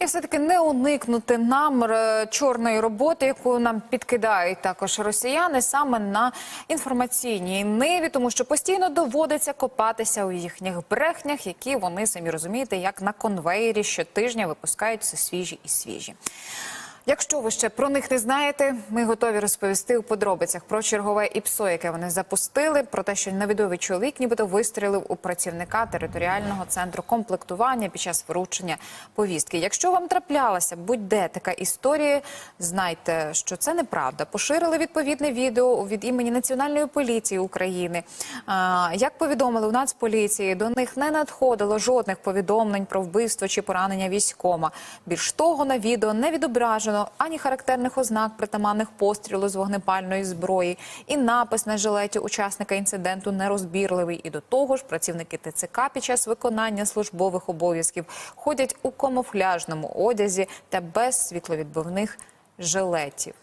І все-таки не уникнути нам е, чорної роботи, яку нам підкидають також росіяни саме на інформаційній ниві, тому що постійно доводиться копатися у їхніх брехнях, які вони самі розумієте, як на конвейері щотижня випускають все свіжі і свіжі. Якщо ви ще про них не знаєте, ми готові розповісти у подробицях про чергове ІПСО, яке вони запустили, про те, що невідомий чоловік нібито вистрілив у працівника територіального центру комплектування під час вручення повістки. Якщо вам траплялася будь-де така історія, знайте, що це неправда. Поширили відповідне відео від імені Національної поліції України. Як повідомили у Нацполіції, до них не надходило жодних повідомлень про вбивство чи поранення військома. Більш того, на відео не відображено ані характерних ознак притаманних пострілу з вогнепальної зброї, і напис на жилеті учасника інциденту нерозбірливий. І до того ж, працівники ТЦК під час виконання службових обов'язків ходять у камуфляжному одязі та без світловідбивних жилетів.